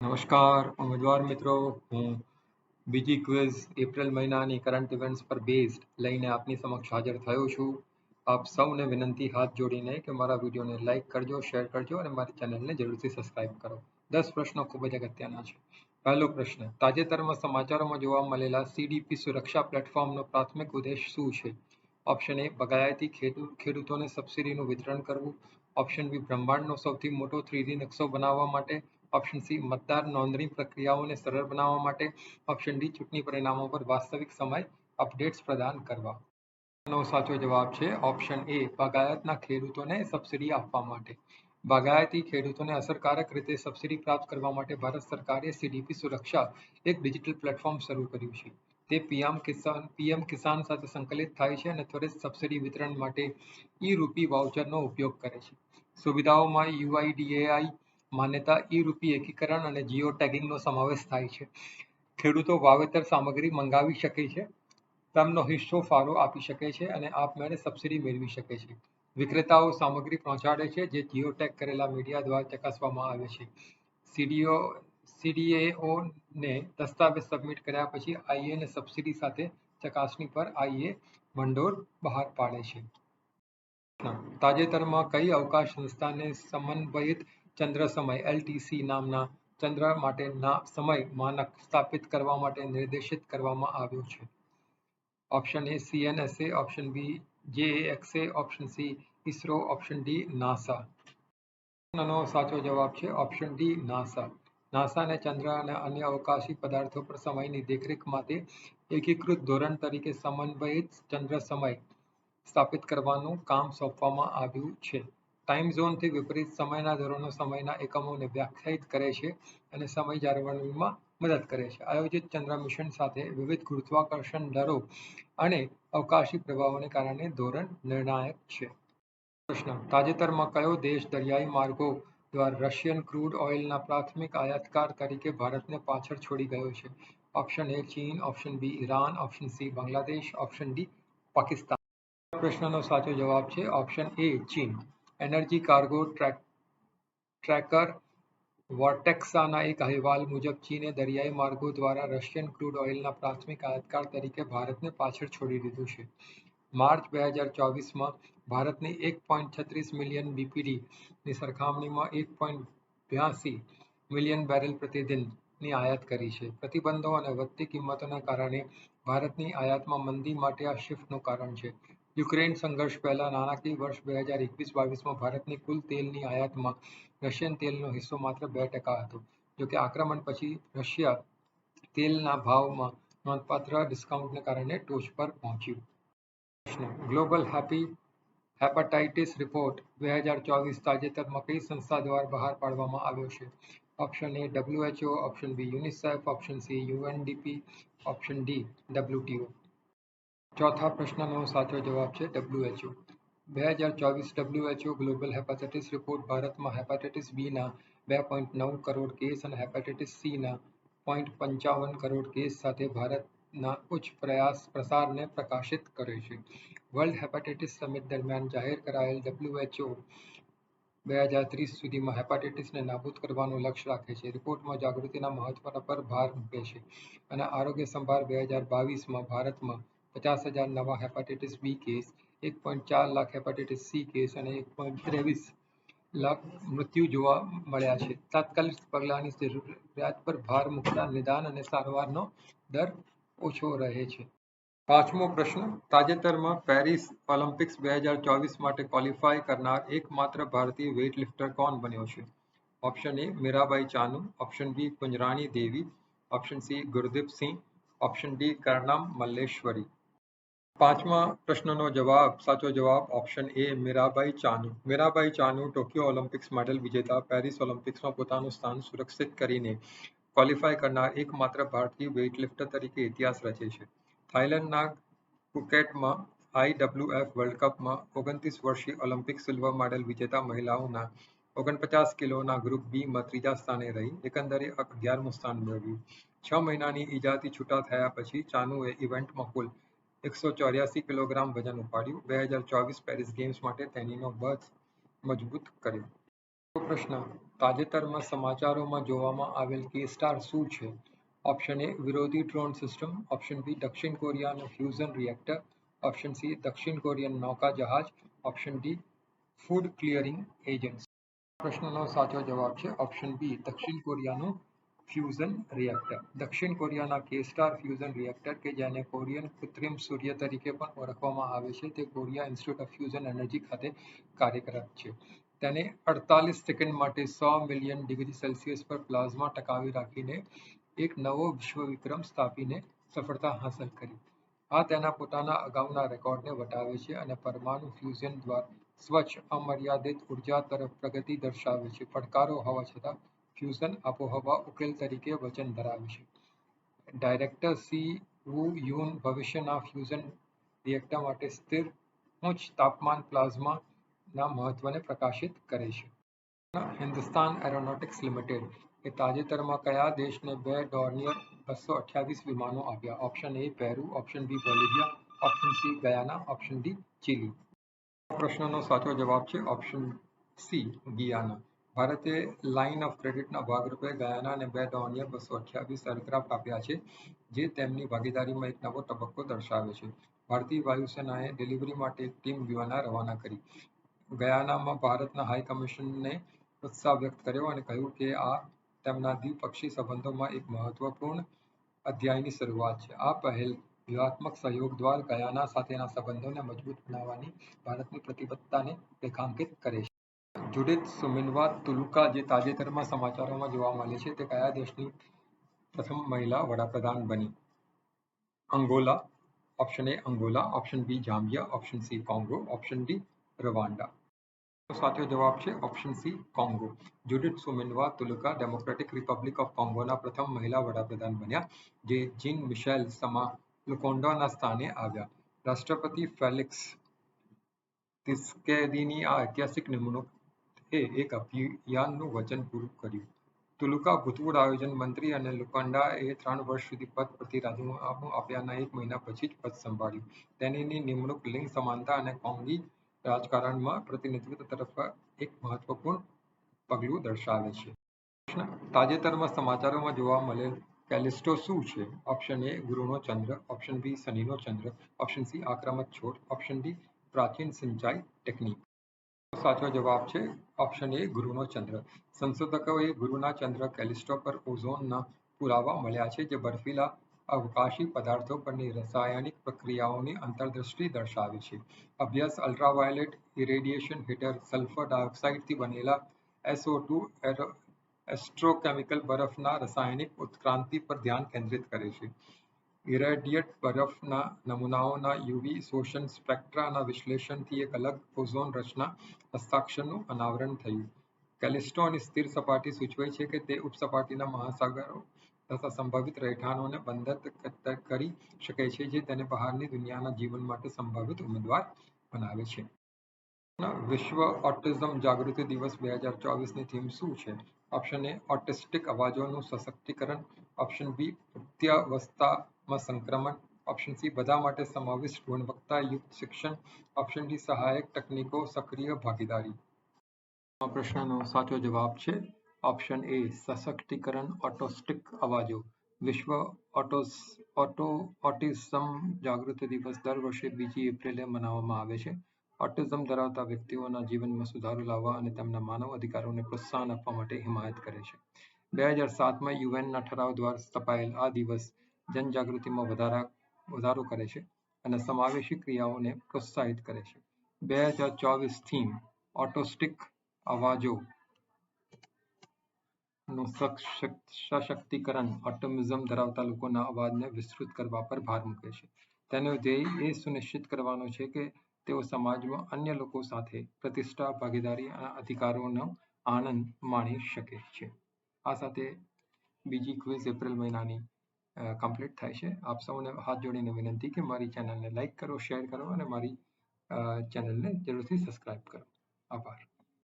નમસ્કાર, ઉમેદવાર મિત્રો. હું બીજી ક્વિઝ એપ્રિલ મહિનાની કરંટ ઇવેન્ટ્સ પર બેઝડ લઈને આપની સમક્ષ હાજર થયો છું. આપ સૌને વિનંતી હાથ જોડીને કે મારા વિડીયોને લાઇક કરજો શેર કરજો અને મારી ચેનલને જરૂરથી સબસ્ક્રાઇબ કરો. દસ પ્રશ્નો ખૂબ જ અગત્યના છે. પહેલો પ્રશ્ન, તાજેતરમાં સમાચારોમાં જોવા મળેલા સીડીપી સુરક્ષા પ્લેટફોર્મનો પ્રાથમિક ઉદ્દેશ શું છે? ઓપ્શન એ બગાયતી ખેડૂતોને સબસિડીનું વિતરણ કરવું. ઓપ્શન બી બ્રહ્માંડનો સૌથી મોટો થ્રીડી નકશો બનાવવા માટે ઓપ્શન સી મતદાર નોંધણી પ્રક્રિયાઓને સરળ બનાવવા માટે ઓપ્શન ડી ચૂંટણી પરિણામો પર વાસ્તવિક સમય અપડેટ્સ પ્રદાન કરવા. નો સાચો જવાબ છે ઓપ્શન એ બાગાયતના ખેડૂતોને સબસિડી આપવા માટે. બાગાયતી ખેડૂતોને અસરકારક રીતે સબસિડી પ્રાપ્ત કરવા માટે ભારત સરકારે સીડીપી સુરક્ષા એક ડિજિટલ પ્લેટફોર્મ શરૂ કર્યું છે. તે પીએમ કિસાન પીએમ કિસાન સાથે સંકલિત થાય છે અને ત્વરિત સબસિડી વિતરણ માટે ઈ રૂપી વાઉચરનો ઉપયોગ કરે છે. સુવિધાઓમાં યુઆઈડીએઆઈ માન્યતા ઈ રૂપી એકીકરણ અને જીઓ ટેગિંગનો સમાવેશ થાય છે. ખેડૂતો વાવેતર સામગ્રી મંગાવી શકે છે, તેમનો હિસ્સો ફાળો આપી શકે છે અને આપમેળે સબસિડી મેળવી શકે છે. વિક્રેતાઓ સામગ્રી પહોંચાડે છે જે જીઓ ટેગ કરેલા મીડિયા દ્વારા ચકાસવામાં આવે છે. સીડીઓ સીડીએઓને દસ્તાવેજ સબમિટ કર્યા પછી આઈએ સબસિડી સાથે ચકાસણી પર આઈએ ભંડોળ બહાર પાડે છે. તાજેતરમાં કઈ અવકાશ સંસ્થાને સમન્વયિત ચંદ્ર સમય એલટીસી નામના ચંદ્ર માટેના સમય માનક સ્થાપિત કરવા માટે નિર્દેશિત કરવામાં આવ્યો છે. Option A CNSA option B JAXA option C ISRO option D NASA નો સાચો જવાબ છે ઓપ્શન ડી નાસા નાસાને ચંદ્ર અને અન્ય અવકાશી પદાર્થો પર સમયની દેખરેખ માટે એકીકૃત ધોરણ તરીકે સમન્વયિત ચંદ્ર સમય સ્થાપિત કરવાનું કામ સોંપવામાં આવ્યું છે. ટાઈમ ઝોનથી વિપરીત સમયના ધોરણો સમયના એકમોને વ્યાખ્યાયિત કરે છે અને સમય જાળવણીમાં મદદ કરે છે. આયોજિત ચંદ્ર મિશન સાથે વિવિધ ગુરુત્વાકર્ષણ દરો અને અવકાશી પ્રભાવોને કારણે ધોરણ નિર્ણાયક છે. પ્રશ્ન. તાજેતરમાં કયો દેશ દરિયાઈ માર્ગો દ્વારા રશિયન ક્રૂડ ઓઇલના પ્રાથમિક આયાતકાર તરીકે ભારતને પાછળ છોડી ગયો છે? ઓપ્શન એ ચીન, option B Iran, option C Bangladesh, option D Pakistan. પ્રશ્નનો સાચો જવાબ છે ઓપ્શન એ ચીન. એનર્જી કાર્ગો ટ્રેકર વોર્ટેક્સાના એક અહેવાલ મુજબ, ચીને દરિયાઈ માર્ગો દ્વારા રશિયન ક્રૂડ ઓઇલના પ્રાથમિક આયાતકાર તરીકે ભારતને પાછળ છોડી દીધું છે. માર્ચ બે હજાર ચોવીસમાં ભારતની એક પોઈન્ટ છત્રીસ મિલિયન બીપીડીની સરખામણીમાં એક પોઈન્ટ બ્યાસી મિલિયન બેરલ પ્રતિદિનની આયાત કરી છે. પ્રતિબંધો અને વધતી કિંમતોના કારણે ભારતની આયાતમાં મંદી માટે આ શિફ્ટનું કારણ છે. યુક્રેન સંઘર્ષ પહેલા નાણાકીય વર્ષ બે હજાર એકવીસ બાવીસમાં ભારતની કુલ તેલની આયાતમાં રશિયન તેલનો હિસ્સો માત્ર બે ટકા હતો જોકે આક્રમણ પછી રશિયા તેલના ભાવમાં નોંધપાત્ર ડિસ્કાઉન્ટને કારણે ટોચ પર પહોંચ્યું. ગ્લોબલ હેપી હેપાટાઇટિસ રિપોર્ટ બે હજાર ચોવીસ તાજેતરમાં કઈ સંસ્થા દ્વારા બહાર પાડવામાં આવ્યો છે? Option A WHO option B UNICEF, option C UNDP, option D WTO ચોથા પ્રશ્નનો સાચો જવાબ છે ડબ્લ્યુએચઓ બે હજાર ચોવીસ ડબ્લ્યુએચઓ ગ્લોબલ હેપાટાઇટિસ રિપોર્ટ ભારતમાં હેપાટાઇટિસ બીના બે પોઈન્ટ નવ કરોડ કેસ અને હેપાટાઇટિસ સીના પોઈન્ટ પંચાવન કરોડ કેસ સાથે ભારતના ઉચ્ચ પ્રયાસ પ્રસારને પ્રકાશિત કરે છે. વર્લ્ડ હેપાટાઇટિસ સમિટ દરમિયાન જાહેર કરાયેલ ડબ્લ્યુએચઓ બે હજાર ત્રીસ સુધીમાં હેપાટાઇટિસને નાબૂદ કરવાનું લક્ષ્ય રાખે છે. રિપોર્ટમાં જાગૃતિના મહત્વ પર ભાર મૂકે છે અને આરોગ્ય સંભાળ બે હજાર બાવીસમાં ભારતમાં પચાસ હજાર નવા હેપાટાઇટિસ બી કેસ એક પોઈન્ટ ચાર લાખ હેપાટાઇટિસ સી કેસ અને એક પોઈન્ટ ત્રેવીસ લાખ મૃત્યુ જોવા મળ્યા છે. તાત્કાલિક પગલાંની જરૂરિયાત પર ભાર મૂકતા નિદાન અને સારવારનો દર ઓછો રહે છે. પાંચમો પ્રશ્ન, તાજેતરમાં પેરિસ ઓલિમ્પિક્સ બે હજાર ચોવીસ માટે ક્વોલિફાય કરનાર એકમાત્ર ભારતીય વેઇટલિફ્ટર કોણ બન્યો છે? Option A Mirabai Chanu. Option B Kunjarani Devi. Option C Gurdeep Singh. Option D Karnam Malleswari. પાંચમા પ્રશ્નનો જવાબ, સાચો જવાબ option A Mirabai Chanu. Mirabai Chanu Tokyo Olympics medal વિજેતા, પેરિસ ઓલિમ્પિક્સમાં પોતાનું સ્થાન સુરક્ષિત કરીને ક્વોલિફાય કરનાર એકમાત્ર ભારતીય વેઇટલિફ્ટર તરીકે ઇતિહાસ રચે છે. થાઇલેન્ડના ફુકેટમાં આઈડબ્લ્યુએફ વર્લ્ડ કપમાં ઓગણત્રીસ વર્ષીય ઓલિમ્પિક સિલ્વર મેડલ વિજેતા મહિલાઓના ઓગણપચાસ કિલોના ગ્રુપ બીમાં ત્રીજા સ્થાને રહી. એકંદરે અગિયારમું સ્થાન મેળવ્યું. છ મહિનાની ઈજાથી છૂટા થયા પછી ચાનુએ ઇવેન્ટમાં કુલ એકસો ચોર્યાસી કિલોગ્રામ વજન ઉપાડ્યું. બે હજાર ચોવીસ પેરિસ ગેમ્સ માટે તેનીનો બર્થ મજબૂત કર્યો. પ્રશ્ન, તાજેતરમાં સમાચારોમાં જોવામાં આવેલ કે સ્ટાર શું છે? ઓપ્શન એ, વિરોધી ડ્રોન સિસ્ટમ. ઓપ્શન બી, દક્ષિણ કોરિયાનું ફ્યુઝન રિએક્ટર. ઓપ્શન સી, દક્ષિણ કોરિયન નૌકા જહાજ option D, food clearing agency. પ્રશ્નનો સાચો જવાબ છે. ઓપ્શન બી, દક્ષિણ કોરિયાનું ફ્યુઝન રિએક્ટર દક્ષિણ કોરિયાના કે સ્ટાર ફ્યુઝન રિએક્ટર કે જેને કોરિયન કૃત્રિમ સૂર્ય તરીકે પણ ઓળખવામાં આવે છે, તે Korea institute of fusion energy ખાતે કાર્યરત છે. તેને અડતાલીસ સેકન્ડ માટે સો મિલિયન ડિગ્રી સેલ્સિયસ પર પ્લાઝમા ટકાવી રાખીને એક નવો વિશ્વ વિક્રમ સ્થાપીને સફળતા હાંસલ કરી. આ તેના પોતાના અગાઉના રેકોર્ડને વટાવે છે અને પરમાણુ ફ્યુઝન દ્વારા સ્વચ્છ, અમર્યાદિત ઊર્જા તરફ પ્રગતિ દર્શાવે છે. પડકારો હોવા છતાં ફ્યુઝન આબોહવા ઉકેલ તરીકે વચન ધરાવે છે. ડાયરેક્ટર સી વુ યુન ભવિષ્યના ફ્યુઝન રિએક્ટર માટે સ્થિર ઉચ્ચ તાપમાન પ્લાઝમાના મહત્વને પ્રકાશિત કરે છે. હિન્દુસ્તાન એરોનોટિક્સ લિમિટેડ એ તાજેતરમાં કયા દેશને બે ડોર્નિયર બસો અઠ્યાવીસ વિમાનો આપ્યા? Option A Peru option B Bolivia option C Guyana option D Chile પ્રશ્નનો સાચો જવાબ છે ઓપ્શન સી ગિયાના ભારતે લાઇન ઓફ ક્રેડિટના ભાગરૂપે ગયાનાને બે ડોનિયર બસો અઠ્યાવીસ એરક્રાફ્ટ આપ્યા છે, જે તેમની ભાગીદારીમાં એક નવો તબક્કો દર્શાવે છે. ભારતીય વાયુસેનાએ ડિલિવરી માટે એક ટીમ વિમાના રવાના કરી. ગયાનામાં ભારતના હાઈ કમિશનને ઉત્સાહ વ્યક્ત કર્યો અને કહ્યું કે આ તેમના દ્વિપક્ષી સંબંધોમાં એક મહત્વપૂર્ણ અધ્યાયની શરૂઆત છે. આ પહેલ વ્યૂહાત્મક સહયોગ દ્વારા ગયાના સાથેના સંબંધોને મજબૂત બનાવવાની ભારતની પ્રતિબદ્ધતાને રેખાંકિત કરે છે. જુડિથ સુમિનવા તુલુકા જે તાજેતરમાં સમાચારોમાં જોવા મળે છે તે કયા દેશની પ્રથમ મહિલા વડાપ્રધાન બની? Angola option A Angola option B Zambia option C Congo option D Rwanda સાચો જવાબ છે option C Congo. Judith Suminwa Tuluka democratic republic of કોંગોના પ્રથમ મહિલા વડાપ્રધાન બન્યા, જે જીન મિશેલ સમા લુકોન્ડોના સ્થાને આવ્યા. રાષ્ટ્રપતિ ફેલિક્સ તિસ્કેદીની આ ઐતિહાસિક નિમણૂક એ એક અભિયાનનું વચન પૂરું કર્યું. તુલુકા ભૂતપૂર્વ આયોજન મંત્રી અને લુકાન્ડાએ ત્રણ વર્ષ સુધી પદ પરથી રાજીનામું આપ્યાના એક મહિના પછી જ પદ સંભાળ્યું. તેની નિમણૂક લિંગ સમાનતા અને કોંગી રાજકારણમાં પ્રતિનિધિત્વ તરફ એક મહત્વપૂર્ણ પગલું દર્શાવે છે. તાજેતરમાં સમાચારોમાં જોવા મળેલ કેલિસ્ટો શું છે? ઓપ્શન એ, ગુરુનો ચંદ્ર. ઓપ્શન બી, શનિનો ચંદ્ર. ઓપ્શન સી, આક્રમક છોડ. ઓપ્શન ડી, પ્રાચીન સિંચાઈ ટેકનિક. સાચો જવાબ છે ઓપ્શન એ ગુરુનો ચંદ્ર. સંશોધકોએ ગુરુના ચંદ્ર કેલિસ્ટો પર ઓઝોનના પુરાવા મળ્યા છે જે બર્ફીલા અવકાશી પદાર્થો પરની રાસાયણિક પ્રક્રિયાઓની અંતર્દૃષ્ટિ દર્શાવે છે. અભ્યાસ અલ્ટ્રાવાયોલેટ ઇરેડિયેશન હીટર સલ્ફર ડાયોક્સાઇડથી બનેલા એસઓ ટુ એસ્ટ્રોકેમિકલ બરફના રાસાયણિક ઉત્ક્રાંતિ પર ધ્યાન કેન્દ્રિત કરે છે. ઇરેડિયેટ બરફના નમૂનાઓના યુવી શોષણ સ્પેક્ટ્રાના વિશ્લેષણથી એક અલગ ઓઝોન રચના હસ્તાક્ષરનું અનાવરણ થયું. કેલિસ્ટોની સ્થિર સપાટી સૂચવે છે કે તે ઉપસપાટીના મહાસાગરો તથા સંભવિત રહેઠાણોને બંધત કરી શકે છે જે તેને બહારની દુનિયાના જીવન માટે સંભવિત ઉમેદવાર બનાવે છે. વિશ્વ ઓટિઝમ જાગૃતિ દિવસ બે હજાર ચોવીસની થીમ શું છે? ઓપ્શન એ, ઓટિસ્ટિક અવાજોનું સશક્તિકરણ. ઓપ્શન બી પ્રત્યાવસ્થામાં સંક્રમણ ઓપ્શન સી બધા માટે સમાવિષ્ટ ગુણવત્તાયુક્ત શિક્ષણ ઓપ્શન ડી સહાયક તકનીકો સક્રિય ભાગીદારી. પ્રશ્નનો સાચો જવાબ છે ઓપ્શન એ સશક્તિકરણ ઓટોસ્ટિક અવાજો. વિશ્વ ઓટોસ ઓટો ઓટિઝમ જાગૃતિ દિવસ દર વર્ષે બીજી એપ્રિલે મનાવવામાં આવે છે. ઓટિઝમ ધરાવતા વ્યક્તિઓના જીવનમાં સુધારો લાવવા અને તેમના માનવ અધિકારોને પ્રોત્સાહન આપવા માટે હિમાયત કરે છે. બે હજાર સાતમાં યુએનના ઠરાવ દ્વારા સ્થપાયેલ આ દિવસ જનજાગૃતિમાં વધારા કરે છે અને સમાવેશી ક્રિયાઓને પ્રોત્સાહિત કરે છે. બે હજાર ચોવીસ થીમ ઓટોસ્ટિક અવાજો સશક્તિકરણ ઓટોમિઝમ ધરાવતા લોકોના અવાજને વિસ્તૃત કરવા પર ભાર મૂકે છે. તેનો ધ્યેય એ સુનિશ્ચિત કરવાનો છે કે તેઓ સમાજમાં અન્ય લોકો સાથે પ્રતિષ્ઠા, ભાગીદારી અને અધિકારોનો આનંદ માણી શકે છે. આ સાથે બીજી ક્વિઝ એપ્રિલ મહિનાની કમ્પ્લીટ થાય છે. આપ સૌને હાથ જોડીને વિનંતી કે મારી ચેનલને લાઇક કરો શેર કરો અને મારી ચેનલને જરૂરથી સબસ્ક્રાઇબ કરો. આભાર.